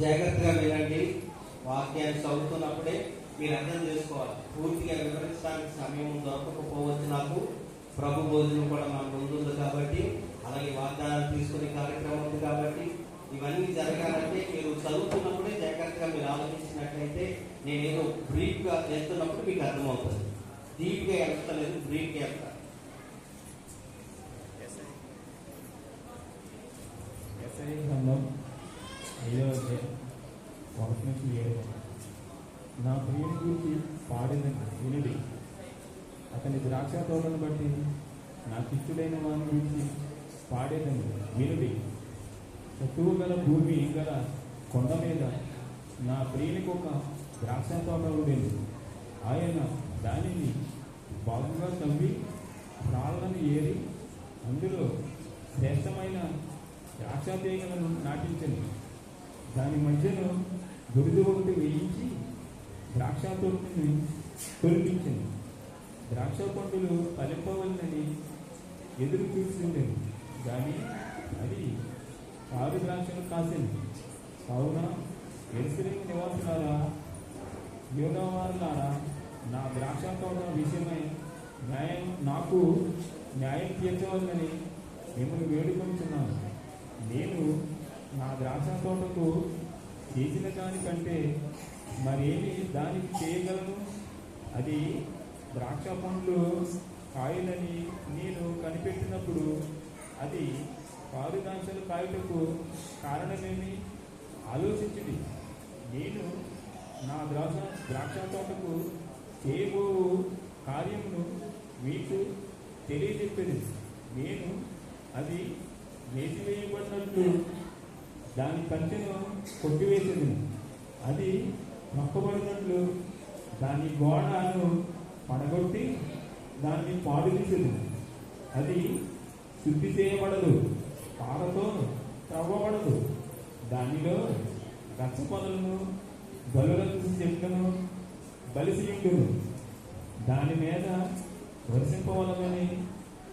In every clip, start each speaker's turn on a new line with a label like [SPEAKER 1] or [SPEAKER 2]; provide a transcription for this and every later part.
[SPEAKER 1] జాగ్రత్తగా వినండి. వాక్యాన్ని చదువుతున్నప్పుడే మీరు అర్థం చేసుకోవాలి. పూర్తిగా వివరించడానికి సమయం దొరకకపోవచ్చు నాకు. ప్రభు భోజనం కూడా మన ముందుంది కాబట్టి అలాగే వాగ్దానాలు తీసుకునే కార్యక్రమం ఉంది కాబట్టి ఇవన్నీ జరగాలంటే మీరు చదువుతున్నప్పుడే జాగ్రత్తగా మీరు ఆలోచించినట్లయితే నేనేదో బ్రీఫ్గా చేస్తున్నప్పుడు మీకు అర్థమవుతుంది. డీప్గా వెళ్తలేదు బ్రీఫ్గా వెళ్తాను
[SPEAKER 2] ఎస్ఐ గ్రంథం ఏదో అధ్యాయం ఒకటి నుంచి ఏడు నా ప్రియుని గురించి పాడిందని వినిది అతని ద్రాక్ష తోటను బట్టి నా కిచ్చుడైన వాని గురించి పాడేదని వినుడి చతువు గల భూమి గల కొండ మీద నా ప్రియునికి ఒక ద్రాక్ష తోట ఉండేది ఆయన దానిని బాగుగా తవ్వి రాళ్ళను ఏరి అందులో శ్రేష్టమైన ద్రాక్ష తీగలను నాటించండి దాని మధ్యలో దురిద ఒకటి వేయించి ద్రాక్ష తోటని తొలిపించింది ద్రాక్ష పండులు ఫలింపవలనని ఎదురు చూస్తుండేది. కానీ అది కారు ద్రాక్షలు కాసింది. కావున ఎరుసలేము నివాసులారా యోగవారులారా నా ద్రాక్ష తోట విషయమై న్యాయం నాకు న్యాయం తీర్చవలనని మిమ్మల్ని వేడుకొంటున్నాను నేను నా ద్రాక్ష తోటకు చేసిన దానికంటే మరేమి దానికి చేయగలను? అది ద్రాక్ష పండ్లు కాయలని నేను కనిపెట్టినప్పుడు అది పాలు ద్రాక్షలు కాయటకు కారణమేమి? ఆలోచించుడి. నేను నా ద్రాక్ష ద్రాక్ష తోటకు చేయబో కార్యమును మీకు తెలియజెప్పేది నేను అది వేసివేయబడినట్లు దాని కంచెను కొట్టివేసేది అది మొక్కబడినట్లు దాని గోడను పడగొట్టి దాన్ని పాడు తీసేది అది శుద్ధి చేయబడదు పాడతో తవ్వబడదు దానిలో గచ్చ పొదలను బలులకు చెట్లను బలిసి ఉండును దాని మీద వర్షింపవలమని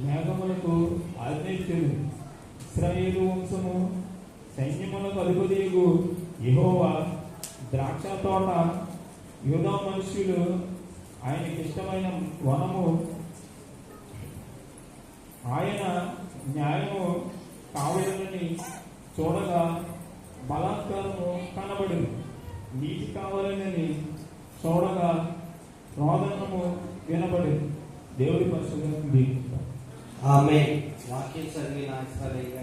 [SPEAKER 2] మేఘములకు ఆజ్ఞయించను ఇస్రాయేలు వంశము సైన్యములకు అధిపతియగు యహోవా ద్రాక్ష తోట యూదా మనుష్యులు ఆయనకి ఇష్టమైన వనము ఆయన న్యాయము కావాలని చూడగా బలాత్కారము కనబడింది. నీతి కావాలని చూడగా రోదనము వినబడింది. దేవుడి పరిశుద్ధి
[SPEAKER 1] ఆమె వాక్యం చదివిన ఆశ్రయ